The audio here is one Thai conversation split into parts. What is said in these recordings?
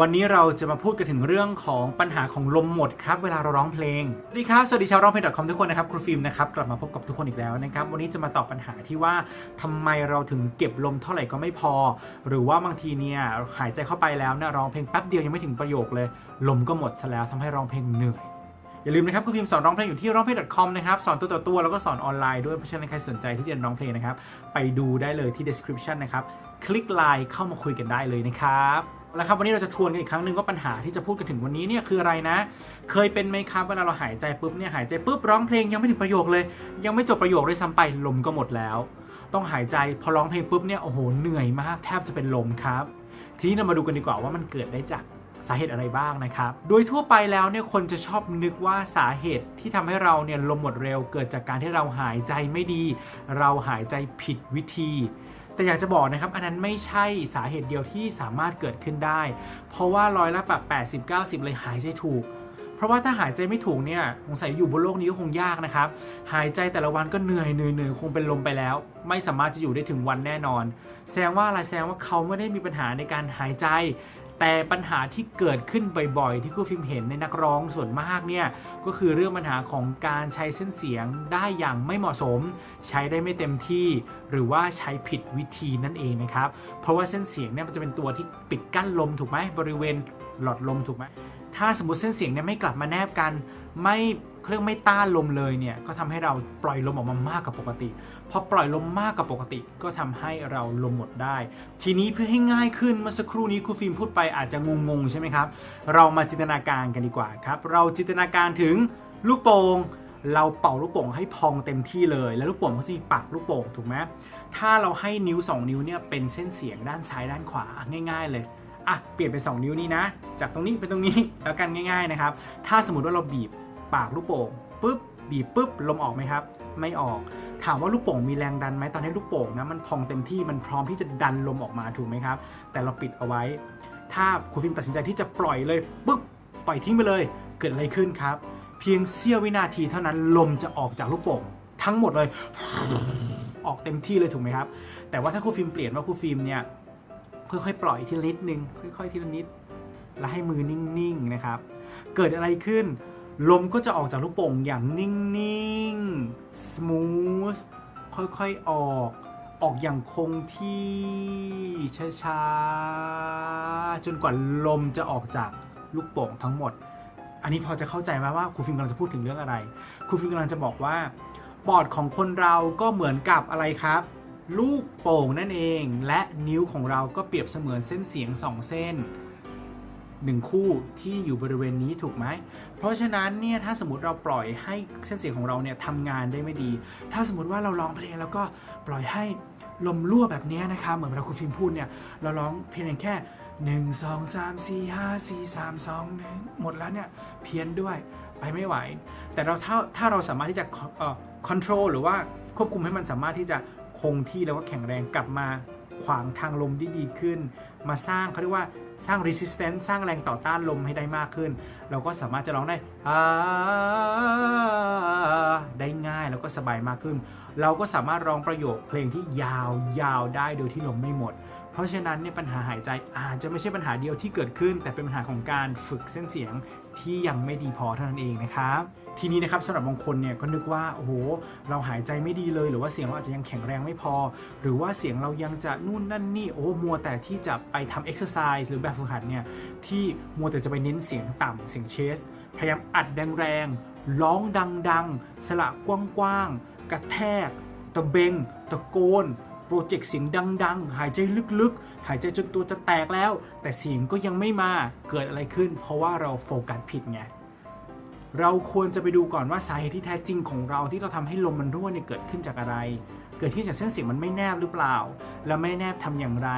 วันนี้เราจะมาพูดกันถึงเรื่องของปัญหาของลมหมดครับเวลาเราร้องเพลง สวัสดีครับ สวัสดีชาวร้องเพลง .com ทุกคนนะครับ ครูฟิล์มนะครับ กลับมาพบกับทุกคนอีกแล้วนะครับ วันนี้จะมาตอบปัญหาที่ว่าทำไมเราถึงเก็บลมเท่าไหร่ก็ไม่พอ หรือว่าบางทีเนี่ยหายใจเข้าไปแล้วเนี่ยร้องเพลงแป๊บเดียวยังไม่ถึงประโยคเลย ลมก็หมดซะแล้วทำให้ร้องเพลงเหนื่อยอย่าลืมนะครับครูฟิล์มสอนร้องเพลงอยู่ที่ร้องเพลง .com นะครับสอนตัวต่อตัวแล้วก็สอนออนไลน์ด้วยเพราะฉะนั้นใครสนใจที่จะร้องเพลงนะครับไปดูได้เลยที่ description นะครับคลิกไลน์เข้ามาคุยกันได้เลยนะครับ แล้วครับวันนี้เราจะทวนกันอีกครั้งหนึ่งว่าปัญหาที่จะพูดกันถึงวันนี้เนี่ยคืออะไรนะ เคยเป็นไหมครับเวลาเราหายใจปุ๊บเนี่ยหายใจปุ๊บร้องเพลงยังไม่ถึงประโยคเลย ยังไม่จบประโยคเลยซ้ำไปลมก็หมดแล้ว ต้องหายใจพอร้องเพลงปุ๊บเนี่ยโอ้โหเหนื่อยมากแทบจะเป็นลมครับ ทีนี้เรามาดูกันดีกว่าว่ามันเกิดได้จากสาเหตุอะไรบ้างนะครับ โดยทั่วไปแล้วเนี่ยคนจะชอบนึกว่าสาเหตุที่ทำให้เราเนี่ยลมหมดเร็ว เกิดจากการที่เราหายใจไม่ดี เราหายใจผิดวิธี แต่อยากจะบอกนะครับ อันนั้นไม่ใช่สาเหตุเดียวที่สามารถเกิดขึ้นได้ เพราะว่าร้อยละแบบ 80 90 เลยหายใจถูก เพราะว่าถ้าหายใจไม่ถูกเนี่ยสงสัยอยู่บนโลกนี้ก็คงยากนะครับ หายใจแต่ละวันก็เหนื่อยเหนื่อยเหนื่อยคงเป็นลมไปแล้ว ไม่สามารถจะอยู่ได้ถึงวันแน่นอน แสดงว่าอะไรแสดงว่าเขาไม่ได้มีปัญหาในการหายใจ แต่ปัญหาที่เกิดขึ้นบ่อยๆ ที่ครูฟิล์มเห็นในนักร้องส่วนมากเนี่ยก็คือเรื่องปัญหาของการใช้เส้นเสียงได้อย่างไม่เหมาะสม ใช้ได้ไม่เต็มที่ หรือว่าใช้ผิดวิธีนั่นเองนะครับเพราะว่าเส้นเสียงเนี่ยมันจะเป็นตัวที่ปิดกั้นลมถูกไหมบริเวณหลอดลมถูกไหมถ้าสมมติเส้นเสียงเนี่ยไม่กลับมาแนบกันไม่ เครื่องไม่ต้านลมเลยเนี่ยก็ทำให้เราปล่อยลมออกมามากกว่าปกติพอปล่อยลมมากกว่าปกติ ก็ทำให้เราลมหมดได้ ทีนี้เพื่อให้ง่ายขึ้นเมื่อสักครู่นี้ครูฟิล์มพูดไปอาจจะงงๆใช่ไหมครับ เรามาจินตนาการกันดีกว่าครับ เราจินตนาการถึงลูกโป่งเราเป่าลูกโป่งให้พองเต็มที่เลย แล้วลูกโป่งก็จะมีปากลูกโป่งถูกไหมถ้าเราให้นิ้ว 2 นิ้วเนี่ยเป็นเส้นเสียงด้านซ้ายด้านขวาง่าย ๆเลยอะเปลี่ยนเป็น 2 นิ้วนี้นะ จากตรงนี้เป็นตรงนี้แล้วกันง่าย ๆนะครับ ถ้าสมมติว่าเราบีบ ปากลูกโป่งปุ๊บบีบปุ๊บลมออกไหมครับ ไม่ออก ถามว่าลูกโป่งมีแรงดันไหมตอนให้ลูกโป่งนะมันพองเต็มที่มันพร้อมที่จะดันลมออกมาถูกไหมครับ แต่เราปิดเอาไว้ ถ้าครูฟิล์มตัดสินใจที่จะปล่อยเลยปุ๊บปล่อยทิ้งไปเลย เกิดอะไรขึ้นครับ เพียงเสี้ยววินาทีเท่านั้นลมจะออกจากลูกโป่งทั้งหมดเลย ออกเต็มที่เลยถูกไหมครับ แต่ว่าถ้าครูฟิล์มเปลี่ยนว่าครูฟิล์มเนี่ยค่อยๆปล่อยทีละนิดนึงค่อย ๆ ทีละนิด แล้วให้มือนิ่งๆนะครับ เกิดอะไรขึ้น ลมก็จะออกจากลูกโป่งอย่างนิ่งๆ smooth ค่อยๆ ออก ออกอย่างคงที่ช้าๆ จนกว่าลมจะออกจากลูกโป่งทั้งหมด อันนี้พอจะเข้าใจไหมว่าครูฟิล์มกำลังจะพูดถึงเรื่องอะไร ครูฟิล์มกำลังจะบอกว่าปอดของคนเราก็เหมือนกับอะไรครับ ลูกโป่งนั่นเอง และนิ้วของเราก็เปรียบเสมือนเส้นเสียง2เส้น 1 คู่ที่อยู่บริเวณนี้ถูกไหม เพราะฉะนั้นเนี่ยถ้าสมมติเราปล่อยให้เส้นเสียงของเราเนี่ยทำงานได้ไม่ดี ถ้าสมมติว่าเราร้องเพลงแล้วก็ปล่อยให้ลมรั่วแบบนี้นะคะเหมือนเวลาคุณฟิล์มพูดเนี่ยเราร้องเพลงแค่ 1 2 3 4 5 4 3 2 1 หมดแล้วเนี่ยเพี้ยนด้วยไปไม่ไหว แต่เราถ้าถ้าเราสามารถที่จะเอ่อ control หรือว่าควบคุมให้มันสามารถที่จะคงที่แล้วก็แข็งแรงกลับมา ขวางทางลมได้ดีขึ้น มาสร้างเขาเรียกว่าสร้าง resistance สร้างแรงต่อต้านลมให้ได้มากขึ้น เราก็สามารถจะร้องได้ได้ง่ายแล้วก็สบายมากขึ้น เราก็สามารถร้องประโยคเพลงที่ยาวยาวได้โดยที่ลมไม่หมด เพราะฉะนั้นเนี่ยปัญหาหายใจอาจจะไม่ใช่ปัญหาเดียวที่เกิดขึ้น แต่เป็นปัญหาของการฝึกเส้นเสียงที่ยังไม่ดีพอเท่านั้นเองนะครับ ทีนี้นะครับสำหรับบางคนเนี่ยก็นึกว่าโอ้โหเราหายใจไม่ดีเลย หรือว่าเสียงเราอาจจะยังแข็งแรงไม่พอ หรือว่าเสียงเรายังจะนู่นนั่นนี่โอ้มัวแต่ที่จะไปทำเอ็กซ์ไซส์หรือแบบฝึกหัดเนี่ยที่มัวแต่จะไปเน้นเสียงต่ำเสียงเชสพยายามอัดแรงๆร้องดังๆ สละกว้างๆ กระแทก ตะเบง ตะโกน โปรเจกต์เสียงดัง ๆ หายใจลึกๆ หายใจจนตัวจะแตกแล้ว แต่เสียงก็ยังไม่มาเกิดอะไรขึ้น เพราะว่าเราโฟกัสผิดไง เราควรจะไปดูก่อนว่าสาเหตุที่แท้จริงของเราที่เราทำให้ลมมันรั่วเนี่ยเกิดขึ้นจากอะไร เกิดขึ้นจากเส้นเสียงมันไม่แนบหรือเปล่า แล้วไม่แนบทำอย่างไร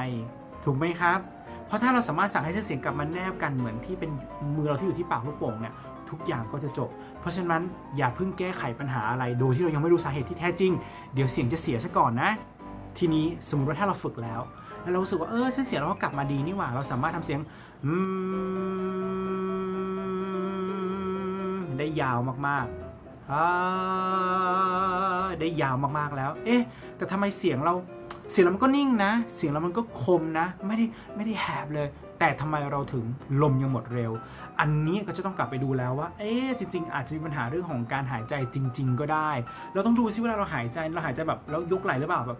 ถูกไหมครับ เพราะถ้าเราสามารถสั่งให้เส้นเสียงกลับมาแนบกันเหมือนที่เป็นมือเราที่อยู่ที่ปากลูกโป่งเนี่ยทุกอย่างก็จะจบ เพราะฉะนั้นอย่าเพิ่งแก้ไขปัญหาอะไร โดยที่เรายังไม่รู้สาเหตุที่แท้จริง เดี๋ยวเสียงจะเสียซะก่อนนะ ทีนี้สมมติว่าถ้าเราฝึกแล้ว แล้วเรารู้สึกว่าเออเส้นเสียงเราก็กลับมาดีนี่หว่า เราสามารถทำเสียงอืม ได้ยาวมากๆได้ยาวมากๆแล้ว เอ๊ะ แต่ทำไมเสียงเราเสียงเรามันก็นิ่งนะ เสียงเรามันก็คมนะ ไม่ได้ไม่ได้แหบเลย แต่ทำไมเราถึงลมยังหมดเร็ว อันนี้ก็จะต้องกลับไปดูแล้วว่า เอ๊ะ จริง ๆ อาจจะมีปัญหาเรื่องของการหายใจจริง ๆ ก็ได้ เราต้องดูซิเวลาเราหายใจ เราหายใจแบบแล้วยกไหล่หรือเปล่าแบบ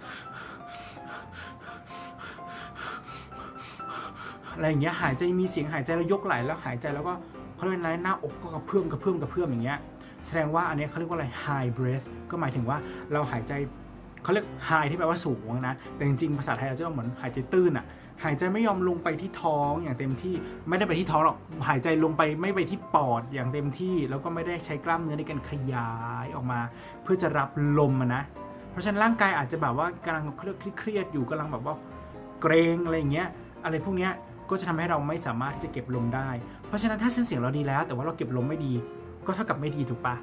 อะไรอย่างเงี้ย หายใจมีเสียงหายใจแล้วยกไหล่แล้วหายใจแล้วก็ เขาเรียกอะไรหน้าอกก็กระเพื่อมกระเพื่อมกระเพื่อมอย่างเงี้ยแสดงว่าอันเนี้ยเขาเรียกว่าอะไร high breath ก็หมายถึงว่าเราหายใจเขาเรียก high ที่แปลว่าสูงนะ แต่จริงๆภาษาไทยเราจะต้องเหมือนหายใจตื้นอะหายใจไม่ยอมลงไปที่ท้องอย่างเต็มที่ไม่ได้ไปที่ท้องหรอกหายใจลงไปไม่ไปที่ปอดอย่างเต็มที่ แล้วก็ไม่ได้ใช้กล้ามเนื้อในการขยายออกมา เพื่อจะรับลมนะ เพราะฉะนั้นร่างกายอาจจะแบบว่ากำลังเครียดๆอยู่กำลังแบบว่าเกรงอะไรอย่างเงี้ยอะไรพวกเนี้ยก็จะทำให้เราไม่สามารถที่จะเก็บลมได้ เพราะฉะนั้นถ้าเส้นเสียงเราดีแล้ว แต่ว่าเราเก็บลมไม่ดี ก็เท่ากับไม่ดีถูกปะ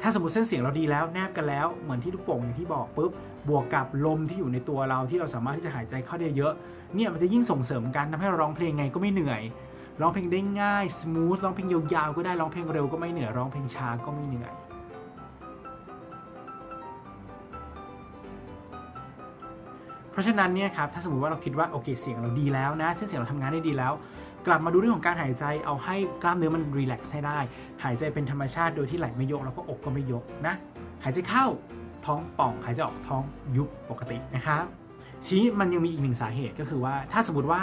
ถ้าสมมติเส้นเสียงเราดีแล้วแนบกันแล้วเหมือนที่ลูกโป่งอย่างที่บอกปุ๊บบวกกับลมที่อยู่ในตัวเราที่เราสามารถที่จะหายใจเข้าได้เยอะเนี่ยมันจะยิ่งส่งเสริมกันทำให้เราร้องเพลงไงก็ไม่เหนื่อยร้องเพลงได้ง่ายส o t h ร้องเพลงยาวๆก็ได้ร้องเพลงเร็วก็ไม่เหนื่อยร้องเพลงช้าก็ไม่เหนื่อยเพราะฉะนั้นเนี่ยครับถ้าสมมติว่าเราคิดว่าโอเคเสียงเราดีแล้วนะเส้นเสียงเราทำงานได้ดีแล้ว กลับมาดูเรื่องของการหายใจเอาให้กล้ามเนื้อมันรีแลกซ์ให้ได้ หายใจเป็นธรรมชาติโดยที่ไหลไม่ยกแล้วก็อกก็ไม่ยกนะ หายใจเข้าท้องป่อง หายใจออกท้องยุบปกตินะครับ ทีนี้มันยังมีอีกหนึ่งสาเหตุก็คือว่า ถ้าสมมติว่า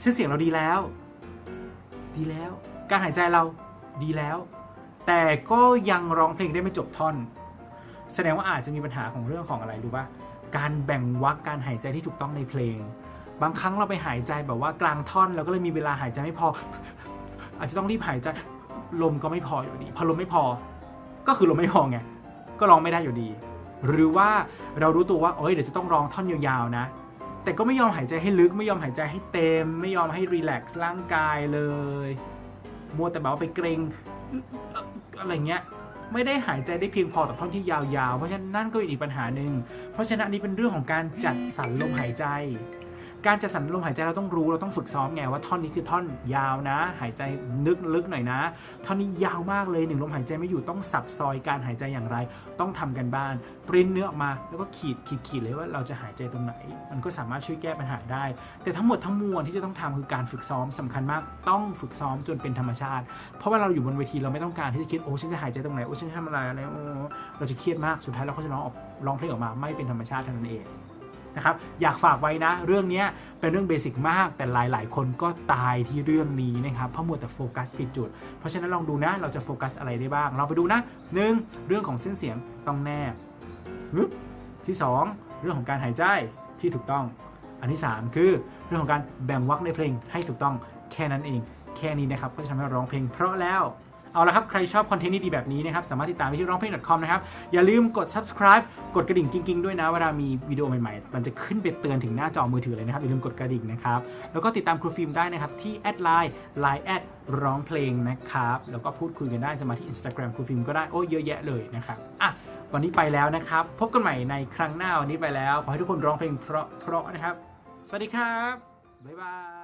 เส้นเสียงเราดีแล้ว ดีแล้ว การหายใจเราดีแล้ว แต่ก็ยังร้องเพลงได้ไม่จบท่อน แสดงว่าอาจจะมีปัญหาของเรื่องของอะไรรู้ปะการแบ่งวรรคการหายใจที่ถูกต้องในเพลง บางครั้งเราไปหายใจแบบว่ากลางท่อนเราก็เลยมีเวลาหายใจไม่พอ อาจจะต้องรีบหายใจลมก็ไม่พออยู่ดีพอลมไม่พอ ก็คือลมไม่พอไงก็ร้องไม่ได้อยู่ดี หรือว่าเรารู้ตัวว่าเอ้ยเดี๋ยวจะต้องร้องท่อนยาวๆนะ แต่ก็ไม่ยอมหายใจให้ลึกไม่ยอมหายใจให้เต็ม ไม่ยอมให้รีแลกซ์ร่างกายเลยมัวแต่แบบว่าไปเกรงอะไรเงี้ยไม่ได้หายใจได้เพียงพอต่อท่อนที่ยาวๆ เพราะฉะนั้นนั่นก็อีกปัญหาหนึ่ง เพราะฉะนั้นอันนี้เป็นเรื่องของการจัดสรรลมหายใจ การจัดสรรลมหายใจเราต้องรู้เราต้องฝึกซ้อมไงว่าท่อนนี้คือท่อนยาวนะ หายใจนึกลึกหน่อยนะ ท่อนนี้ยาวมากเลยหนึ่งลมหายใจไม่อยู่ต้องสับซอยการหายใจอย่างไร ต้องทำกันบ้าน ปริ้นเนื้อออกมาแล้วก็ขีดขีดขีดเลยว่าเราจะหายใจตรงไหน มันก็สามารถช่วยแก้ปัญหาได้ แต่ทั้งหมดทั้งมวลที่จะต้องทำคือการฝึกซ้อมสำคัญมาก ต้องฝึกซ้อมจนเป็นธรรมชาติ เพราะว่าเราอยู่บนเวทีเราไม่ต้องการที่จะคิดโอ้ฉันจะหายใจตรงไหนโอ้ฉันจะทำอะไรอะไรโอ้เราจะเครียดมากสุดท้ายเราก็จะร้องออกร้องเพลงออกมาไม่เป็นธรรมชาติเท่านั้นเอง นะครับอยากฝากไว้นะ เรื่องนี้เป็นเรื่องเบสิกมาก แต่หลาย ๆ คนก็ตายที่เรื่องนี้นะครับเพราะมัวแต่โฟกัสผิดจุด เพราะฉะนั้นลองดูนะเราจะโฟกัสอะไรได้บ้าง เราไปดูนะหนึ่งเรื่องของเส้นเสียงต้องแนบที่สองเรื่องของการหายใจที่ถูกต้อง อันที่ 3 คือเรื่องของการแบ่งวรรคในเพลงให้ถูกต้องแค่นั้นเอง แค่นี้นะครับก็จะทำให้ร้องเพลงเพราะแล้ว เอาละครับใครชอบคอนเทนต์ดีๆแบบนี้นะครับสามารถติดตามไปที่ร้องเพลง .com นะครับอย่าลืมกด subscribe กดกระดิ่งกิ๊งๆด้วยนะเวลามีวิดีโอใหม่ๆ มันจะขึ้นไปเตือนถึงหน้าจอมือถือเลยนะครับอย่าลืมกดกระดิ่งนะครับแล้วก็ติดตามครูฟิล์มได้นะครับที่แอดไลน์ไลน์แอดร้องเพลงนะครับแล้วก็พูดคุยกันได้จะมาที่ Instagram ครูฟิล์มก็ได้โอ้เยอะแยะเลยนะครับอะวันนี้ไปแล้วนะครับ พบกันใหม่ในครั้งหน้าวันนี้ไปแล้ว ขอให้ทุกคนร้องเพลงเพราะๆนะครับ สวัสดีครับ บ๊ายบาย